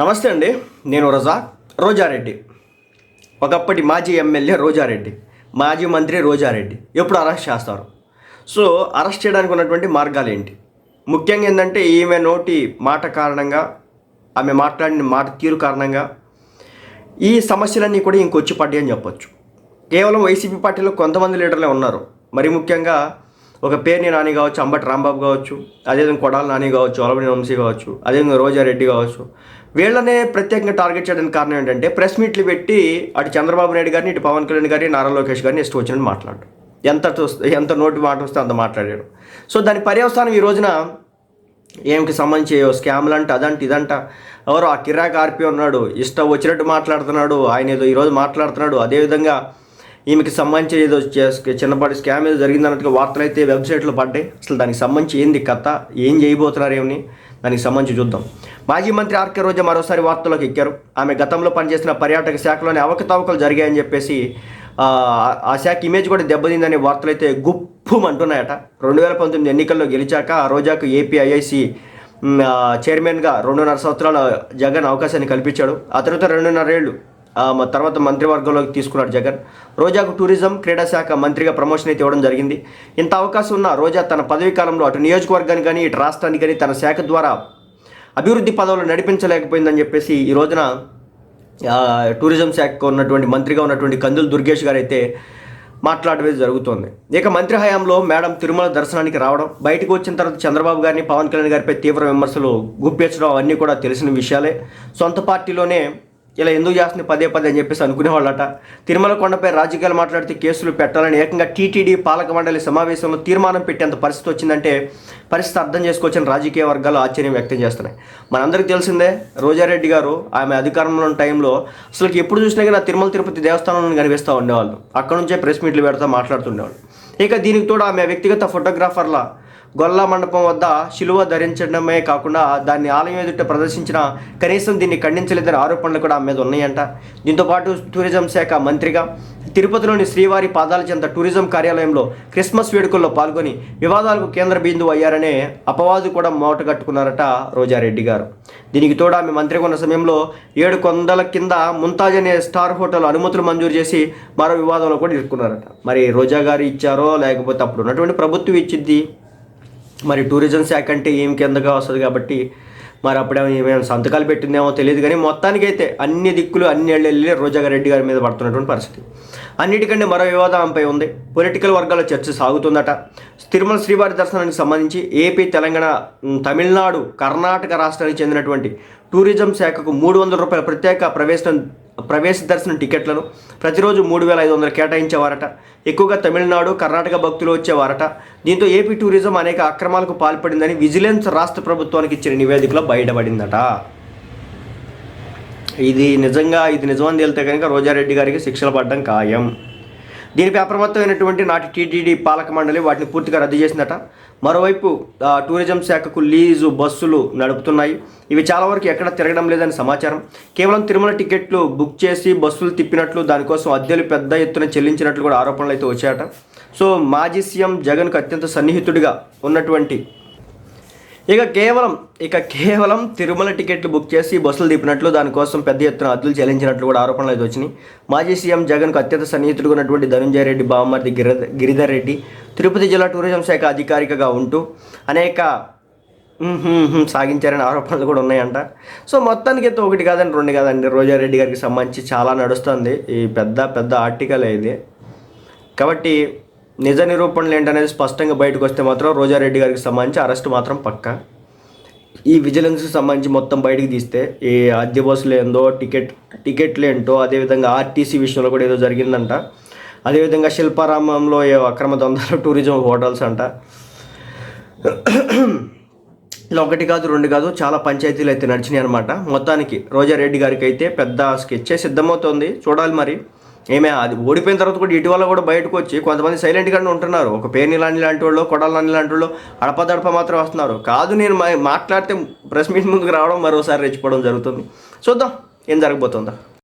నమస్తే అండి నేను రజా రోజారెడ్డి. ఒకప్పటి మాజీ ఎమ్మెల్యే రోజారెడ్డి మాజీ మంత్రి రోజారెడ్డి. ఎప్పుడు అరెస్ట్ చేస్తారు? సో అరెస్ట్ చేయడానికి ఉన్నటువంటి మార్గాలు ఏంటి? ముఖ్యంగా ఏంటంటే ఈమె నోటి మాట కారణంగా ఆమె మాట్లాడిన మాట తీరు కారణంగా ఈ సమస్యలన్నీ కూడా ఇంకొచ్చి పడ్డాయి అని చెప్పొచ్చు. కేవలం వైసీపీ పార్టీలో కొంతమంది లీడర్లే ఉన్నారు. మరి ముఖ్యంగా ఒక పేర్ని నాని కావచ్చు అంబటి రాంబాబు కావచ్చు అదేవిధంగా కొడాల నాని కావచ్చు అలవని వంశీ కావచ్చు అదేవిధంగా రోజారెడ్డి కావచ్చు. వీళ్ళనే ప్రత్యేకంగా టార్గెట్ చేయడానికి కారణం ఏంటంటే ప్రెస్ మీట్లు పెట్టి అటు చంద్రబాబు నాయుడు గారిని ఇటు పవన్ కళ్యాణ్ గారిని నారా లోకేష్ గారిని ఇష్టం వచ్చినట్టు మాట్లాడు ఎంత ఎంత నోటి మాట వస్తే అంత మాట్లాడాడు సో దాని పర్యవసానం ఈ రోజున ఏమికి సంబంధించి స్కామ్లు అంట అదంట ఇదంట. ఎవరో ఆ కిరాక్ ఆర్పి ఉన్నాడు ఇష్టం వచ్చినట్టు మాట్లాడుతున్నాడు ఆయన ఏదో ఈరోజు మాట్లాడుతున్నాడు అదేవిధంగా ఈమెకి సంబంధించి ఏదో చిన్నపాటి స్కామ్ ఏదో జరిగిందన్నట్టుగా వార్తలు అయితే వెబ్సైట్లో పడ్డాయి. అసలు దానికి సంబంధించి ఏంది కథ? ఏం చేయబోతున్నారు ఏమని? దానికి సంబంధించి చూద్దాం. మాజీ మంత్రి ఆర్కే రోజా మరోసారి వార్తల్లోకి ఎక్కారు. ఆమె గతంలో పనిచేసిన పర్యాటక శాఖలోని అవకతవకలు జరిగాయని చెప్పేసి ఆ, శాఖ ఇమేజ్ కూడా దెబ్బతిందనే వార్తలు అయితే గుప్పుమంటున్నాయట. రెండు వేల పంతొమ్మిది ఎన్నికల్లో గెలిచాక ఆ రోజాకు ఏపీ ఐఐసి చైర్మన్గా రెండున్నర సంవత్సరాల జగన్ అవకాశాన్ని కల్పించాడు. ఆ తర్వాత రెండున్నర ఏళ్ళు తర్వాత మంత్రివర్గంలోకి తీసుకున్నాడు జగన్. రోజాకు టూరిజం క్రీడా శాఖ మంత్రిగా ప్రమోషన్ అయితే ఇవ్వడం జరిగింది. ఇంత అవకాశం ఉన్న రోజా తన పదవీ కాలంలో అటు నియోజకవర్గానికి కానీ ఇటు రాష్ట్రానికి కానీ తన శాఖ ద్వారా అభివృద్ధి పదవులు నడిపించలేకపోయిందని చెప్పేసి ఈ రోజున టూరిజం శాఖకు ఉన్నటువంటి మంత్రిగా ఉన్నటువంటి కందులు దుర్గేష్ గారు అయితే మాట్లాడవేది జరుగుతోంది. ఇక మంత్రి హయాంలో మేడం తిరుమల దర్శనానికి రావడం బయటకు వచ్చిన తర్వాత చంద్రబాబు గారిని పవన్ కళ్యాణ్ గారిపై తీవ్ర విమర్శలు గుప్పించడం అవన్నీ కూడా తెలిసిన విషయాలే. సొంత పార్టీలోనే ఇలా ఎందుకు చేస్తుంది పదే పదే అని చెప్పేసి అనుకునేవాళ్ళట. తిరుమల కొండపై రాజకీయాలు మాట్లాడితే కేసులు పెట్టాలని ఏకంగా టీటీడీ పాలక మండలి సమావేశంలో తీర్మానం పెట్టేంత పరిస్థితి వచ్చిందంటే పరిస్థితి అర్థం చేసుకోవచ్చని రాజకీయ వర్గాలు ఆశ్చర్యం వ్యక్తం చేస్తున్నాయి. మనందరికీ తెలిసిందే రోజారెడ్డి గారు ఆమె అధికారంలో ఉన్న టైంలో అసలు ఎప్పుడు చూసినా కానీ తిరుమల తిరుపతి దేవస్థానంలో కనిపిస్తూ ఉండేవాళ్ళు. అక్కడ నుంచే ప్రెస్ మీట్లు పెడతా మాట్లాడుతుండేవాళ్ళు. ఇక దీనికి తోడు ఆమె వ్యక్తిగత ఫోటోగ్రాఫర్ల గొల్ల మండపం వద్ద శిలువ ధరించడమే కాకుండా దాన్ని ఆలయం ఎదుట ప్రదర్శించిన కనీసం దీన్ని ఖండించలేదని ఆరోపణలు కూడా ఆమె మీద ఉన్నాయంట. దీంతోపాటు టూరిజం శాఖ మంత్రిగా తిరుపతిలోని శ్రీవారి పాదాల చెంత టూరిజం కార్యాలయంలో క్రిస్మస్ వేడుకల్లో పాల్గొని వివాదాలకు కేంద్ర బిందువు అయ్యారనే అపవాదు కూడా మూటగట్టుకున్నారట రోజారెడ్డి గారు. దీనికి తోడు ఆమె మంత్రిగా ఉన్న సమయంలో ఏడు కొందల కింద ముంతాజ్ అనే స్టార్ హోటల్ అనుమతులు మంజూరు చేసి మరో వివాదంలో కూడా ఇరుక్కున్నారట. మరి రోజా గారు ఇచ్చారో లేకపోతే అప్పుడు ఉన్నటువంటి ప్రభుత్వం ఇచ్చింది మరి టూరిజం శాఖ అంటే ఏం కిందగా వస్తుంది కాబట్టి మరి అప్పుడేమో ఏమైనా సంతకాలు పెట్టిందేమో తెలియదు కానీ మొత్తానికైతే అన్ని దిక్కులు అన్ని ఏళ్ళు వెళ్ళి రోజాగారెడ్డి గారి మీద పడుతున్నటువంటి పరిస్థితి. అన్నిటికంటే మరో వివాదంపై ఉంది. పొలిటికల్ వర్గాల చర్చ సాగుతుందట. తిరుమల శ్రీవారి దర్శనానికి సంబంధించి ఏపీ తెలంగాణ తమిళనాడు కర్ణాటక రాష్ట్రానికి చెందినటువంటి టూరిజం శాఖకు మూడు వందల రూపాయల ప్రత్యేక ప్రవేశం ప్రవేశ దర్శనం టికెట్లను ప్రతిరోజు మూడు వేల ఐదు వందలు కేటాయించేవారట. ఎక్కువగా తమిళనాడు కర్ణాటక భక్తులు వచ్చేవారట. దీంతో ఏపీ టూరిజం అనేక అక్రమాలకు పాల్పడిందని విజిలెన్స్ రాష్ట్ర ప్రభుత్వానికి ఇచ్చిన నివేదికలో బయటపడిందట. ఇది నిజంగా ఇది నిజమని తేలితే కనుక రోజారెడ్డి గారికి శిక్షలు పడడం ఖాయం. దీనిపై అప్రమత్తమైనటువంటి నాటి టీటీడీ పాలక మండలి వాటిని పూర్తిగా రద్దు చేసిందట. మరోవైపు టూరిజం శాఖకు లీజు బస్సులు నడుపుతున్నాయి. ఇవి చాలా వరకు ఎక్కడ తిరగడం లేదని సమాచారం. కేవలం తిరుమల టికెట్లు బుక్ చేసి బస్సులు తిప్పినట్లు దానికోసం అద్దెలు పెద్ద ఎత్తున చెల్లించినట్లు కూడా ఆరోపణలు అయితే వచ్చాయట. సో మాజీ సీఎం జగన్కు అత్యంత సన్నిహితుడిగా ఉన్నటువంటి ఇక కేవలం ఇక కేవలం తిరుమల టికెట్లు బుక్ చేసి బస్సులు దిపినట్లు దానికోసం పెద్ద ఎత్తున అద్దులు చెల్లించినట్లు కూడా ఆరోపణలు అయితే వచ్చినాయి. మాజీ సీఎం జగన్కు అత్యంత సన్నిహితుడుగా ఉన్నటువంటి ధనుంజయ రెడ్డి బావమర్ది గిరి గిరిధర్ రెడ్డి తిరుపతి జిల్లా టూరిజం శాఖ అధికారికగా ఉంటూ అనేక సాగించారని ఆరోపణలు కూడా ఉన్నాయంట. సో మొత్తానికి అయితే ఒకటి కాదండి రెండు కాదండి. రోజారెడ్డి గారికి సంబంధించి చాలా నడుస్తుంది. ఈ పెద్ద పెద్ద ఆర్టికల్ ఇది. కాబట్టి నిజ నిరూపణలు ఏంటనేది స్పష్టంగా బయటకు వస్తే మాత్రం రోజారెడ్డి గారికి సంబంధించి అరెస్ట్ మాత్రం పక్క. ఈ విజిలెన్స్కి సంబంధించి మొత్తం బయటికి తీస్తే ఈ అద్దె బస్సులు ఏందో టికెట్ టికెట్లు ఏంటో అదేవిధంగా ఆర్టీసీ విషయంలో కూడా ఏదో జరిగిందంట. అదేవిధంగా శిల్పారామంలో ఏ అక్రమ దందాలు టూరిజం హోటల్స్ అంట. ఇలా ఒకటి కాదు రెండు కాదు చాలా పంచాయతీలు అయితే నడిచినాయి అనమాట మొత్తానికి రోజారెడ్డి గారికి అయితే పెద్ద స్కెచ్ సిద్ధమవుతోంది. చూడాలి మరి. ఏమే అది ఓడిపోయిన తర్వాత కూడా ఇటీవల కూడా బయటకు వచ్చి కొంతమంది సైలెంట్గానే ఉంటున్నారు. ఒక పేర్ని లాంటి లాంటి వాళ్ళు కొడాలని లాంటి వాళ్ళు అడపదడప మాత్రం వస్తున్నారు. కాదు నేను మా- మాట్లాడితే ప్రెస్ మీట్ ముందుకు రావడం మరోసారి రెచ్చిపోవడం జరుగుతుంది. చూద్దాం ఏం జరగబోతుందో.